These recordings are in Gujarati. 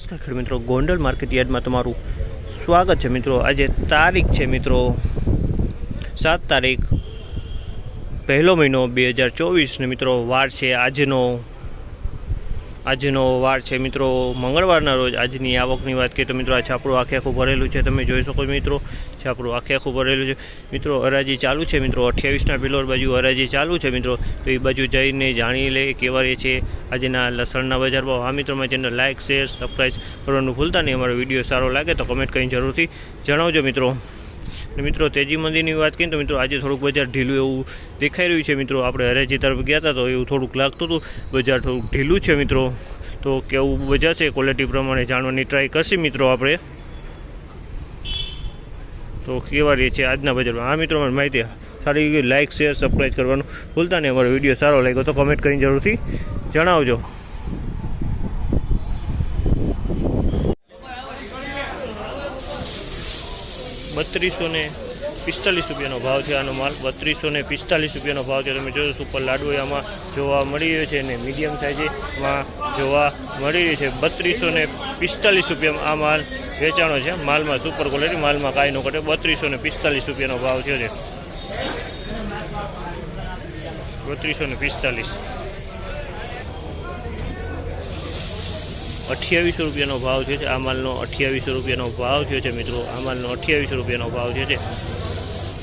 નમસ્કાર ખેડૂત મિત્રો, ગોંડલ માર્કેટ યાર્ડમાં તમારું સ્વાગત છે મિત્રો. આજે તારીખ છે મિત્રો, સાત તારીખ પહેલો મહિનો બે હજાર ચોવીસને મિત્રો, વાર છે આજનો આજનો વાર છે મિત્રો, મંગળવારના રોજ આજની આવકની વાત કરીએ તો મિત્રો આ છાપરું આખે આખું ભરેલું છે. તમે જોઈ શકો મિત્રો છાપરું આખે આખું ભરેલું છે. મિત્રો હરાજી ચાલુ છે મિત્રો, અઠ્યાવીસના પિલોર બાજુ હરાજી ચાલુ છે મિત્રો. તો એ બાજુ જઈને જાણી લે કેવા રહે છે આજના લસણના બજાર ભાવ. હા મિત્રો, મારી ચેનલ લાઇક શેર, સબસ્ક્રાઈબ કરવાનું ભૂલતા નહીં. અમારો વીડિયો સારો લાગે તો કમેન્ટ કરીને જરૂરથી જણાવજો મિત્રો. ને મિત્રો, તેજી મંદિરની વાત કરીએ તો મિત્રો, આજે થોડુંક બજાર ઢીલું એવું દેખાઈ રહ્યું છે મિત્રો. આપણે હરેજી તરફ ગયા હતા તો એવું થોડુંક લાગતું હતું. બજાર થોડુંક ઢીલું છે મિત્રો. તો કેવું બજાર છે? ક્વોલિટી પ્રમાણે જાણવાની ટ્રાય કરશે મિત્રો આપણે. તો કેવા રહીએ છે આજના બજારમાં? આ મિત્રો મને માહિતી સારી લાઇક શેર સબસ્ક્રાઈબ કરવાનું ભૂલતા નહીં. અમારો વીડિયો સારો લાગ્યો તો કમેન્ટ કરીને જરૂરથી જણાવજો. બત્રીસો ને પિસ્તાલીસ રૂપિયાનો ભાવ છે આનો માલ. બત્રીસો ને પિસ્તાલીસ રૂપિયાનો ભાવ છે. તમે જોશો સુપર લાડુ આમાં જોવા મળી રહ્યો છે અને મીડિયમ સાઇઝમાં જોવા મળી રહ્યો છે. બત્રીસો ને પિસ્તાલીસ રૂપિયામાં આ માલ વેચાણો છે. માલમાં સુપર ક્વોલિટી, માલમાં કાંઈ ન ઘટે. બત્રીસો ને પિસ્તાલીસ રૂપિયાનો ભાવ થયો છે. બત્રીસો ને પિસ્તાલીસ. અઠ્યાવીસો રૂપિયાનો ભાવ છે આ માલનો અઠ્યાવીસો રૂપિયાનો ભાવ થયો છે મિત્રો આ માલનો અઠ્યાવીસો રૂપિયાનો ભાવ છે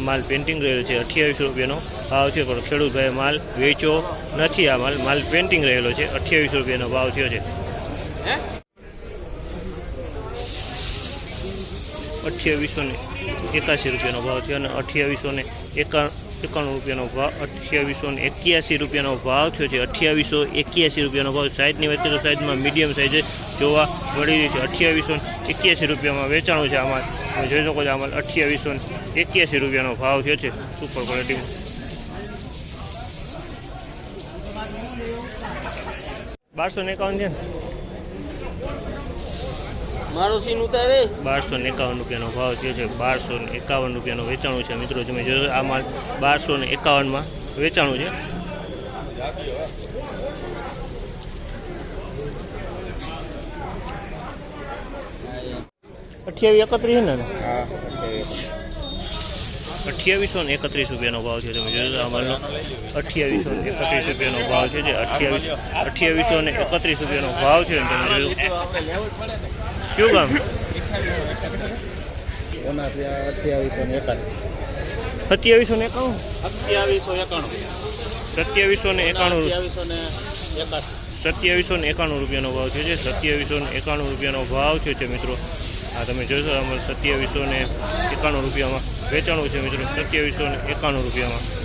માલ પેન્ટિંગ રહેલો છે અઠ્યાવીસો રૂપિયાનો ભાવ છે. પણ ખેડૂતભાઈ માલ વેચો નથી આ માલ માલ પેન્ટિંગ રહેલો છે અઠ્યાવીસો રૂપિયાનો ભાવ થયો છે અઠ્યાવીસો ને એકાસી રૂપિયાનો ભાવ થયો અને અઠ્યાવીસો ને એકા એકાણું રૂપિયાનો ભાવ અઠ્યાવીસો ને એક્યાસી રૂપિયાનો ભાવ થયો છે. અઠ્યાવીસો એક્યાસી રૂપિયાનો ભાવ સાઇઝની વચ્ચે તો સાઇઝમાં મીડિયમ સાઇઝ જોવા મળી રહી છે. અઠ્યાવીસો એક્યાસી રૂપિયામાં વેચાણું છે આમાં. જોઈ શકો છો આમાં અઠ્યાવીસો એક્યાસી રૂપિયાનો ભાવ થયો છે. સુપર ક્વોલિટીમાં બારસો ને એકાવન છે ને? મારો સીન ઉતારે? બારસો ને એકાવન રૂપિયાનો ભાવ થયો છે. બારસો ને એકાવન રૂપિયાનો વેચાણું છે. મિત્રો તમે જોયો આ માલ બારસો ને એકાવનમાં વેચાણું છે. અઠ્યાવીસ એકત્રીસ ને? હા અઠ્યાવીસો. ને એકત્રીસ રૂપિયાનો ભાવ છે. તમે જોયો આ માલનો અઠ્યાવીસો ને એકત્રીસ રૂપિયાનો ભાવ છે. જે અઠ્યાવીસ અઠ્યાવીસો ને એકત્રીસ રૂપિયાનો ભાવ છે. તમે જોયું કયું ગામ સત્યાવીસો ને એકાણું. અઠ્યાવીસો એકાણું સત્યાવીસો ને એકાણું. સત્યાવીસો ને એકાણું રૂપિયાનો ભાવ છે. સત્યાવીસો ને એકાણું રૂપિયાનો ભાવ છે મિત્રો. આ તમે જોશો સત્યાવીસો ને એકાણું રૂપિયામાં વેચાણું છે મિત્રો. સત્યાવીસો ને એકાણું રૂપિયામાં.